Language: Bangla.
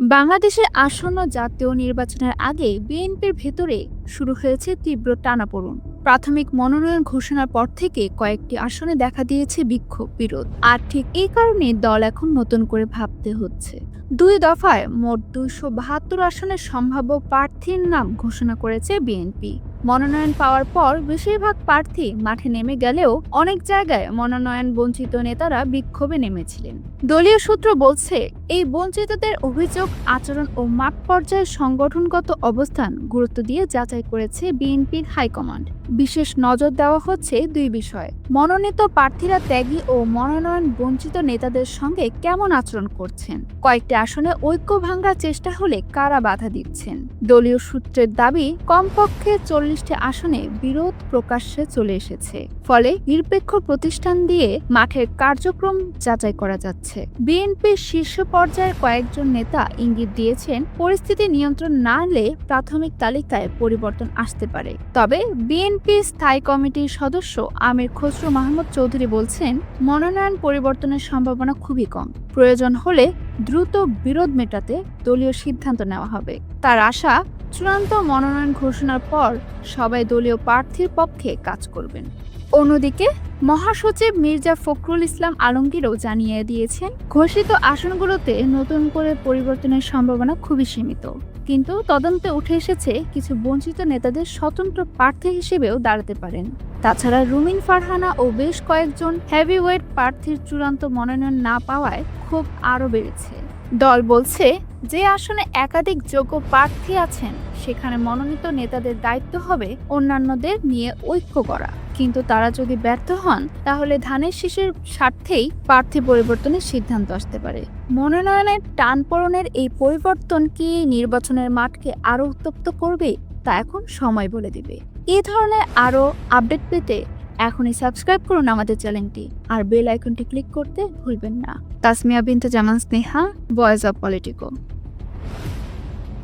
বাংলাদেশের আসন্ন জাতীয় নির্বাচনের আগে বিএনপির ভেতরে শুরু হয়েছে তীব্র টানাপোড়ন। প্রাথমিক মনোনয়ন ঘোষণার পর থেকে কয়েকটি আসনে দেখা দিয়েছে বিক্ষোভ, বিরোধ। আর ঠিক এই কারণে দল এখন নতুন করে ভাবতে হচ্ছে। দুই দফায় মোট দুইশো বাহাত্তর আসনের সম্ভাব্য প্রার্থীর নাম ঘোষণা করেছে বিএনপি। মনোনয়ন পাওয়ার পর বেশিরভাগ প্রার্থী মাঠে নেমে গেলেও অনেক জায়গায় মনোনয়ন বঞ্চিত নেতারা বিক্ষোভে নেমেছিলেন। দলীয় সূত্র বলছে, এই বঞ্চিতদের অভিযোগ, আচরণ ও মাপ পর্যায়ের সংগঠনগত অবস্থান গুরুত্ব দিয়ে যাচাই করেছে বিএনপির হাইকমান্ড। বিশেষ নজর দেওয়া হচ্ছে দুই বিষয়ে। মনোনীত প্রার্থীরা ত্যাগী ও মনোনয়ন বঞ্চিত নেতাদের সঙ্গে কেমন আচরণ করছেন? কয়েকটি আসনে ঐক্য ভাঙ্গার চেষ্টা হলে কারা বাধা দিচ্ছেন? দলীয় সূত্রের দাবি, কমপক্ষে চল্লিশটি আসনে বিরোধ প্রকাশ্যে চলে এসেছে। ফলে নিরপেক্ষ প্রতিষ্ঠান দিয়ে মাঠের কার্যক্রম যাচাই করা যাচ্ছে। বিএনপির শীর্ষ পর্যায়ের কয়েকজন নেতা ইঙ্গিত দিয়েছেন, পরিস্থিতি নিয়ন্ত্রণ না এলে প্রাথমিক তালিকায় পরিবর্তন আসতে পারে। তবে বিএনপি স্থায়ী কমিটির সদস্য আমির খসরু মাহমুদ চৌধুরী বলছেন, মনোনয়ন পরিবর্তনের সম্ভাবনা খুবই কম। প্রয়োজন হলে দ্রুত বিরোধ মেটাতে দলীয় সিদ্ধান্ত নেওয়া হবে। তার আশা, চূড়ান্ত মনোনয়ন ঘোষণার পর সবাই দলীয় প্রার্থীর পক্ষে কাজ করবেন। অন্যদিকে, মহাসচিব মির্জা ফখরুল ইসলাম আলমগীরও জানিয়ে দিয়েছেন, ঘোষিত আসনগুলোতে নতুন করে পরিবর্তনের সম্ভাবনা খুবই সীমিত। কিন্তু তদন্তে উঠে এসেছে, কিছু বঞ্চিত নেতাদের স্বতন্ত্র প্রার্থী হিসেবেও দাঁড়াতে পারেন। তাছাড়া রুমিন ফারহানা ও বেশ কয়েকজন হেভিওয়েট প্রার্থীর চূড়ান্ত মনোনয়ন না পাওয়ায় ক্ষোভ আরও বেড়েছে। দল বলছে, যে আসনে একাধিক যোগ্য প্রার্থী আছেন, সেখানে মনোনীত নেতাদের দায়িত্ব হবে অন্যান্যদের নিয়ে ঐক্য করা। কিন্তু তারা যদি ব্যর্থ হন, তাহলে ধানের শীষের স্বার্থেই প্রার্থী পরিবর্তনের সিদ্ধান্ত আসতে পারে। মনোনয়নের টানপোড়নের এই পরিবর্তন কি নির্বাচনের মাঠকে আরও উত্তপ্ত করবে, তা এখন সময় বলে দিবে। এই ধরনের আরও আপডেট পেতে এখনই সাবস্ক্রাইব করুন আমাদের চ্যানেলটি। আর বেল আইকনটি ক্লিক করতে ভুলবেন না। Tasmia Binte Zaman Sneha, voice of Politico.